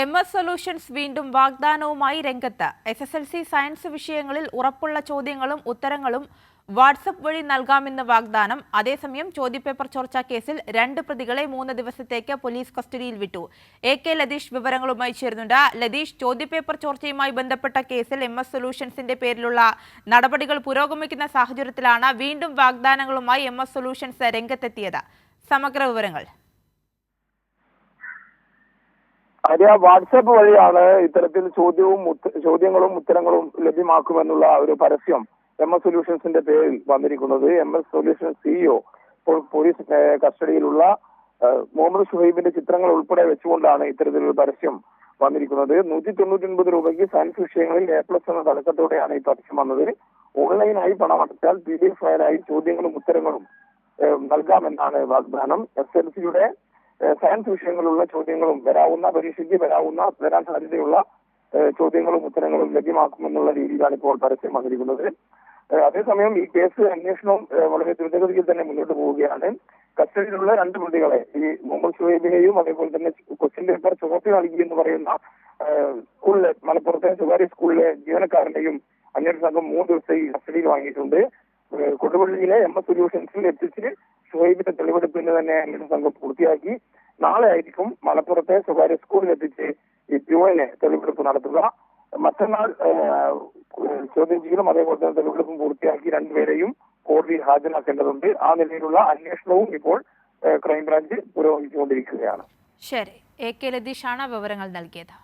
M S solutions വീണ്ടും വാഗ്ദാനവുമായി രംഗത്ത്. S S L C science വിഷയങ്ങളിൽ ഉറപ്പുള്ള ചോദ്യങ്ങളും ഉത്തരങ്ങളും വാട്സപ്പ് വഴി നൽകാമെന്ന് വാഗ്ദാനം. അതേസമയം ചോദ്യപേപ്പർ ചോർച്ചാ കേസിൽ രണ്ട് പ്രതികളെ മൂന്ന് ദിവസത്തേക്ക് പോലീസ് കസ്റ്റഡിയിൽ വിട്ടു. എ കെ ലതീഷ് വിവരങ്ങളുമായി ചേരുന്നുണ്ട്. ലതീഷ് ചോദ്യപേപ്പർ ചോർച്ചയുമായി ബന്ധപ്പെട്ട കേസിൽ എം എസ് സൊല്യൂഷൻസിന്റെ പേരിലുള്ള നടപടികൾ പുരോഗമിക്കുന്ന സാഹചര്യത്തിലാണ് വീണ്ടും വാഗ്ദാനങ്ങളുമായി എം എസ് സൊല്യൂഷൻസ് രംഗത്തെത്തിയത്. സമഗ്ര വിവരങ്ങൾ. ആര്യ വാട്സാപ്പ് വഴിയാണ് ഇത്തരത്തിൽ ചോദ്യവും ചോദ്യങ്ങളും ഉത്തരങ്ങളും ലഭ്യമാക്കുമെന്നുള്ള ഒരു പരസ്യം എം എസ് സൊല്യൂഷൻസിന്റെ പേരിൽ വന്നിരിക്കുന്നത്. എം എസ് സൊല്യൂഷൻ സിഇഒ ഇപ്പോൾ പോലീസ് കസ്റ്റഡിയിലുള്ള മുഹമ്മദ് ഷുഹൈബിന്റെ ചിത്രങ്ങൾ ഉൾപ്പെടെ വെച്ചുകൊണ്ടാണ് ഇത്തരത്തിലൊരു പരസ്യം വന്നിരിക്കുന്നത്. നൂറ്റി തൊണ്ണൂറ്റി ഒൻപത് രൂപയ്ക്ക് സയൻസ് വിഷയങ്ങളിൽ എ പ്ലസ് എന്ന തലക്കത്തോടെയാണ് ഈ പരസ്യം വന്നത്. ഓൺലൈനായി പണമടച്ചാൽ പി ഡി എഫ് ഫയലായി ചോദ്യങ്ങളും ഉത്തരങ്ങളും നൽകാമെന്നാണ് വാഗ്ദാനം. എസ് എൽ സിയുടെ സയൻസ് വിഷയങ്ങളുള്ള ചോദ്യങ്ങളും വരാവുന്ന പരീക്ഷയ്ക്ക് വരാവുന്ന വരാൻ സാധ്യതയുള്ള ചോദ്യങ്ങളും ഉത്തരങ്ങളും ലഭ്യമാക്കുമെന്നുള്ള രീതിയിലാണ് ഇപ്പോൾ പരസ്യം വന്നിരിക്കുന്നത്. അതേസമയം ഈ കേസ് അന്വേഷണം വളരെ ദ്രുതഗതിയിൽ തന്നെ മുന്നോട്ട് പോവുകയാണ്. കസ്റ്റഡിയിലുള്ള രണ്ട് പ്രതികളെ ഈ മുഹമ്മദ് ഷുഹൈബിനെയും അതേപോലെ തന്നെ ക്വസ്റ്റ്യൻ പേപ്പർ ചുമത്തി നൽകി എന്ന് പറയുന്ന സ്കൂളിലെ മലപ്പുറത്തെ സ്വകാര്യ സ്കൂളിലെ ജീവനക്കാരനെയും അന്വേഷണ സംഘം മൂന്ന് ദിവസത്തെ കസ്റ്റഡിയിൽ വാങ്ങിയിട്ടുണ്ട്. കൊടുവള്ളിയിലെ എം എസ് സൊല്യൂഷൻസിൽ എത്തിച്ച് ഷുഹൈബിന്റെ തെളിവെടുപ്പിന് തന്നെ അന്വേഷണ സംഘം പൂർത്തിയാക്കി. നാളെ ആയിരിക്കും മലപ്പുറത്തെ സ്വകാര്യ സ്കൂളിൽ എത്തിച്ച് ഈ പ്യുവനെ തെളിവെടുപ്പ് നടത്തുക. മറ്റന്നാൾ ചോദ്യം ചെയ്യലും അതേപോലെ തന്നെ തെളിവെടുപ്പും പൂർത്തിയാക്കി രണ്ടുപേരെയും കോടതിയിൽ ഹാജരാക്കേണ്ടതുണ്ട്. ആ നിലയിലുള്ള അന്വേഷണവും ഇപ്പോൾ ക്രൈംബ്രാഞ്ച് പുരോഗമിച്ചുകൊണ്ടിരിക്കുകയാണ്. ശരി. എ കെ ലതീഷാണ് വിവരങ്ങൾ നൽകിയത്.